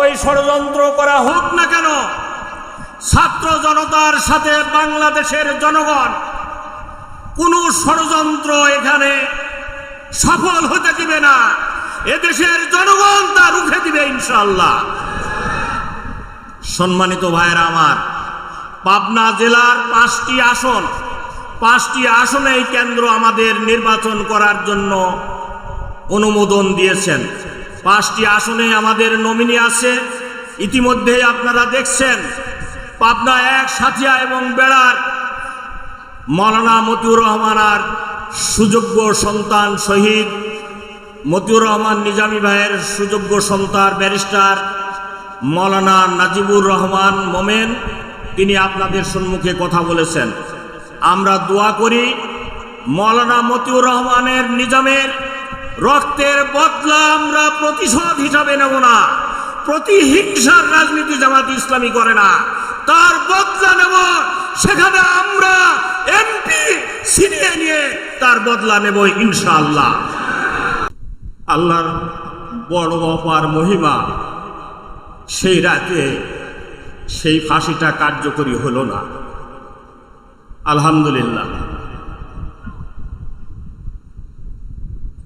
ওই ষড়যন্ত্র করা হোক না কেন, ছাত্র জনতার সাথে বাংলাদেশের জনগণ, কোন ষড়যন্ত্র এখানে সফল হতে দিবে না। এদেশের জনগণ তা রুখে দিবে ইনশাল্লাহ সম্মানিত ভাইয়েরা আমার, পাবনা জেলার পাঁচটি আসন, পাঁচটি আসনেই কেন্দ্র আমাদের নির্বাচন করার জন্য অনুমোদন দিয়েছেন। পাঁচটি আসনে আমাদের নমিনি আছে। ইতিমধ্যেই আপনারা দেখছেন, পাবনা এক, সাথিয়া এবং বেড়ার মৌলানা মতিউর রহমান আর সুযোগ্য সন্তান শহীদ মতিউর রহমান নিজামী ভাইয়ের সুযোগ্য সন্তান ব্যারিস্টার মৌলানা নাজিবুর রহমান মোমেন, তিনি আপনাদের সম্মুখে কথা বলেছেন। আমরা দোয়া করি মৌলানা মতিউর রহমানের নিজামের রক্তের বদলা আমরা প্রতিশোধ হিসাবে নেব না। প্রতিহিংসার রাজনীতি জামাত ইসলামী করে না। তার বদলা নেব, সেখানে আমরা এমপি ছিনিয়ে নিয়ে তার বদলা নেব ইনশাআল্লাহ। আল্লাহর বড় অপার মহিমা, সেই রাতে সেই ফাঁসিটা কার্যকরী হলো না। আলহামদুলিল্লাহ।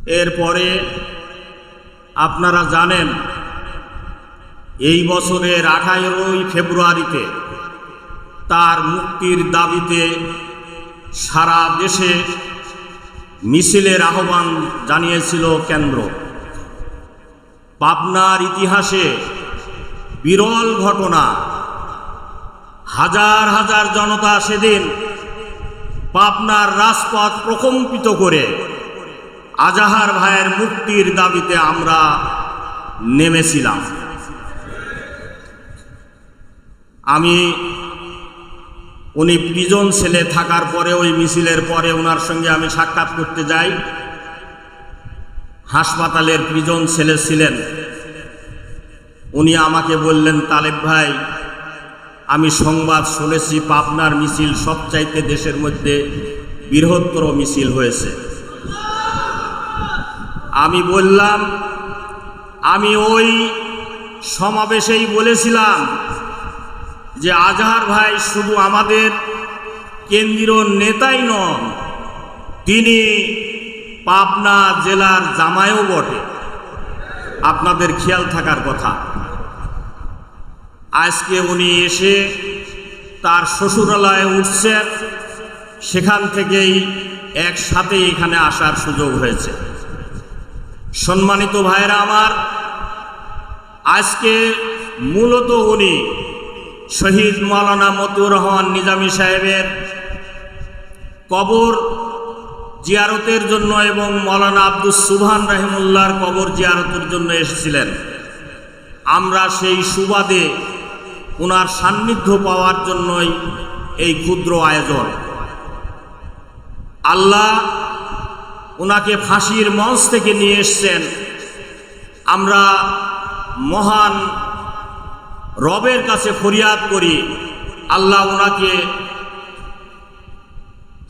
এরপরে আপনারা জানেন, এই বছরের আঠারোই ফেব্রুয়ারিতে তার মুক্তির দাবিতে সারা দেশে মিছিলের আহ্বান জানিয়েছিল কেন্দ্র। পাবনার ইতিহাসে বিরল ঘটনা। হাজার হাজার জনতা সেদিন পাবনার রাজপথ প্রকম্পিত করে আজাহার ভাইয়ের মুক্তির দাবিতে আমরা নেমেছিলাম। আমি, উনি প্রিজন ছেলে থাকার পরে, ওই মিছিলের পরে ওনার সঙ্গে আমি সাক্ষাৎ করতে যাই। হাসপাতালের প্রিজন ছেলে ছিলেন। উনি আমাকে বললেন, তালেব ভাই, আমি সংবাদ শুনেছি পাবনার মিছিল সবচাইতে দেশের মধ্যে বৃহত্তর মিছিল হয়েছে। আমি বললাম, আমি ওই সমাবেশেই বলেছিলাম যে আজহার ভাই শুধু আমাদের কেন্দ্রীয় নেতাই নন, তিনি পাবনা জেলার জামায়ও বটে। আপনাদের খেয়াল থাকার কথা। আজকে উনি এসে তার শ্বশুরালয়ে উঠছেন, সেখান থেকেই একসাথে এখানে আসার সুযোগ হয়েছে। সম্মানিত ভাইরা আমার, আজকে মূলত উনি শহীদ মৌলানা মতুর রহমান নিজামী সাহেবের কবর জিয়ারতের জন্য এবং মৌলানা আব্দুল সুবহান রাহিমুল্লাহর কবর জিয়ারতের জন্য এসেছিলেন। আমরা সেই সুবাদে ওনার সান্নিধ্য পাওয়ার জন্যই এই ক্ষুদ্র আয়োজন। আল্লাহ ওনাকে ফাঁসির মঞ্চ থেকে নিয়ে এসছেন। আমরা মহান রবের কাছে ফরিয়াদ করি, আল্লাহ ওনাকে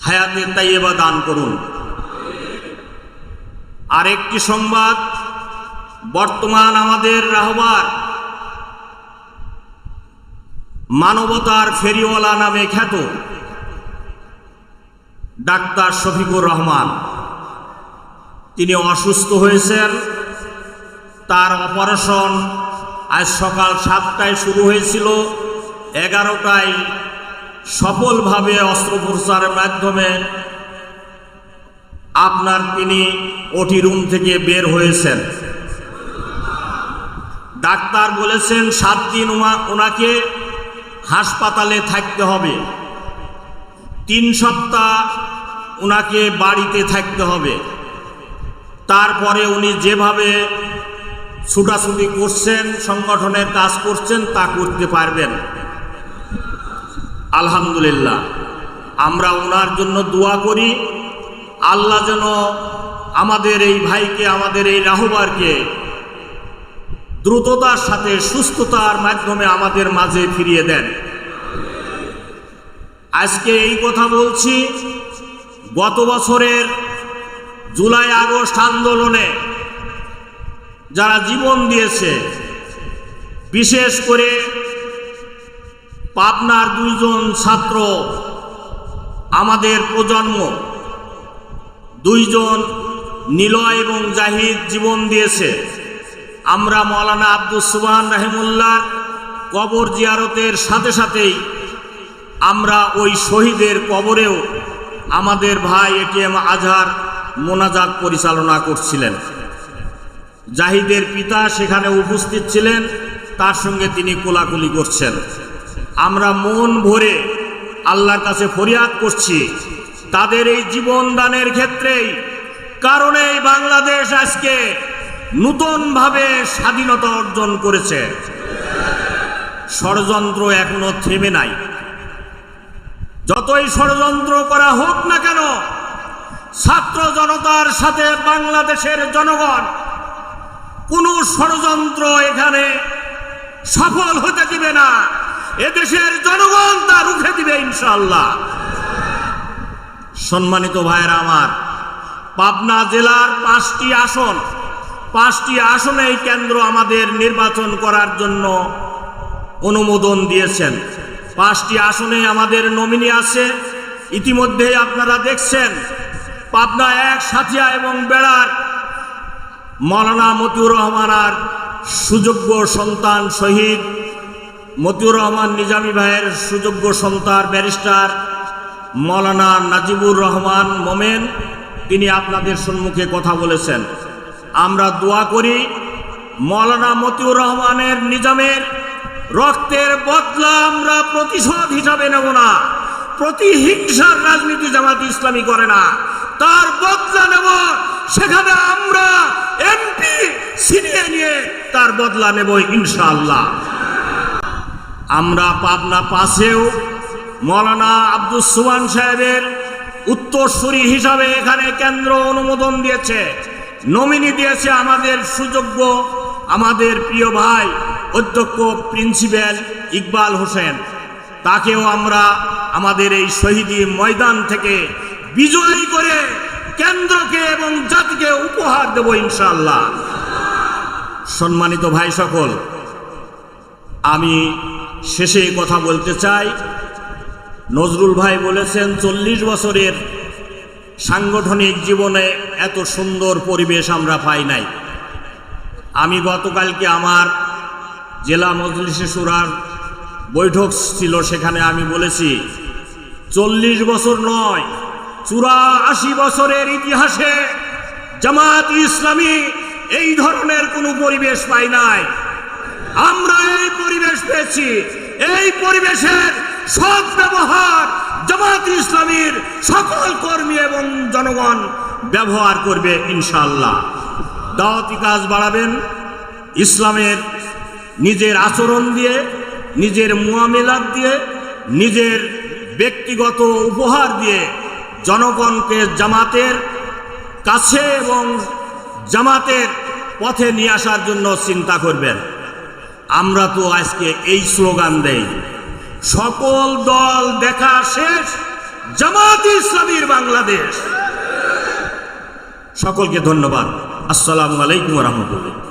হায়াতে তাইয়েবা দান করুন। আরেকটি সংবাদ, বর্তমান আমাদের রাহবার, মানবতার ফেরিওয়ালা নামে খ্যাত ডাক্তার শফিকুর রহমান। তিনি অসুস্থ হয়েছেন। তার অপারেশন আজ সকাল সাতটায় শুরু হয়েছিল। এগারোটায় সফলভাবে অস্ত্রোপচারের মাধ্যমে আপনার তিনি ওটি রুম থেকে বের হয়েছেন। ডাক্তার বলেছেন, সাত দিন ওনাকে হাসপাতালে থাকতে হবে। তিন সপ্তাহ ওনাকে বাড়িতে থাকতে হবে। তারপরে উনি যেভাবে ছুটাছুটি করছেন, সংগঠনের কাজ করছেন, তা করতে পারবেন। আলহামদুলিল্লাহ। আমরা ওনার জন্য দোয়া করি। আল্লাহ যেন আমাদের এই ভাইকে, আমাদের এই রাহুবারকে দ্রুততার সাথে, সুস্থতার মাধ্যমে আমাদের মাঝে ফিরিয়ে দেন। আজকে এই কথা বলছি। গত বছরের জুলাই আগস্ট আন্দোলনে যারা জীবন দিয়েছে, বিশেষ করে পাবনার দুইজন ছাত্র, আমাদের প্রজন্ম, দুইজন নিলয় এবং জাহিদ জীবন দিয়েছে। আমরা মৌলানা আব্দুল সুবহান রাহিমুল্লাহ কবর জিয়ারতের সাথে সাথেই আমরা ওই শহীদের কবরেও আমাদের ভাই এটিএম আজহার মোনাজাত পরিচালনা করছিলেন। জাহিদের পিতা সেখানে উপস্থিত ছিলেন, তার সঙ্গে তিনি কোলাকুলি করছেন। আমরা মন ভরে আল্লাহর কাছে ফরিয়াদ করছি, তাদের এই জীবন দানের ক্ষেত্রেই কারণেই বাংলাদেশ আজকে নূতনভাবে স্বাধীনতা অর্জন করেছে। ষড়যন্ত্র এখনও থেমে নাই। যতই ষড়যন্ত্র করা হোক না কেন ছাত্র জনতার সাথে বাংলাদেশের জনগণ, কোনো ষড়যন্ত্র এখানে সফল হতে দিবে না। এদেশের জনগণ তা রুখে দিবে ইনশাল্লাহ সম্মানিত ভাইয়েরা আমার, পাবনা জেলার পাঁচটি আসন, পাঁচটি আসনেই কেন্দ্র আমাদের নির্বাচন করার জন্য অনুমোদন দিয়েছেন। পাঁচটি আসনে আমাদের নমিনি আছে। ইতিমধ্যেই আপনারা দেখছেন পাবনা এক সাথিয়া এবং বেড়ার মৌলানা মতিউর রহমান আর সুযোগ্য সন্তান শহীদ মতিউর রহমান নিজামী ভাইয়ের সুযোগ্য সন্তান ব্যারিস্টার মৌলানা নাজিবুর রহমান মোমেন, তিনি আপনাদের সম্মুখে কথা বলেছেন। আমরা দোয়া করি মৌলানা মতিউর রহমানের নিজামের রক্তের বদলা আমরা প্রতিশোধ হিসাবে নেব না। প্রতিহিংসার রাজনীতি জামাত ইসলামী করে না। তার বদলা নেব সেখানে আমরা এমপি ছিনিয়ে নিয়ে তার বদলা নেব ইনশাআল্লাহ। আমরা পাবনা পাশেও মৌলানা আব্দুল সুমান সাহেবের উত্তরসূরি হিসাবে এখানে কেন্দ্র অনুমোদন দিয়েছে, নমিনি দিয়েছে আমাদের সুযোগ্য, আমাদের প্রিয় ভাই অধ্যক্ষ প্রিন্সিপাল ইকবাল হোসেন। তাকেও আমরা আমাদের এই শহীদি ময়দান থেকে বিজয়ী করে কেন্দ্রকে এবং জাতিকে উপহার দেব ইনশাল্লাহ সম্মানিত ভাই সকল, আমি শেষে কথা বলতে চাই। নজরুল ভাই বলেছেন, চল্লিশ বছরের সাংগঠনিক জীবনে এত সুন্দর পরিবেশ আমরা পাই নাই। আমি গতকালকে আমার জেলা মজলিসে সুরার বৈঠক ছিল, সেখানে আমি বলেছি, চল্লিশ বছর নয় চুরাশি বছরের ইতিহাসে জামাত ইসলামী এই ধরনের কোনো পরিবেশ পাই নাই। আমরা এই পরিবেশ পেয়েছি। এই পরিবেশের সৎ ব্যবহার জামাত ইসলামীর সকল কর্মী এবং জনগণ ব্যবহার করবে ইনশাল্লাহ দাওয়াতি কাজ বাড়াবেন, ইসলামের নিজের আচরণ দিয়ে, নিজের মুয়ামেলাত দিয়ে, নিজের ব্যক্তিগত উপহার দিয়ে জনগণকে জামাতের কাছে এবং জামাতের পথে নিয়ে আসার জন্য চিন্তা করবেন। আমরা তো আজকে এই স্লোগান দেই, সকল দল দেখা শেষ, জামাত ইসলামীর বাংলাদেশ। সকলকে ধন্যবাদ। আসসালামু আলাইকুম রহমতুল্লাহ।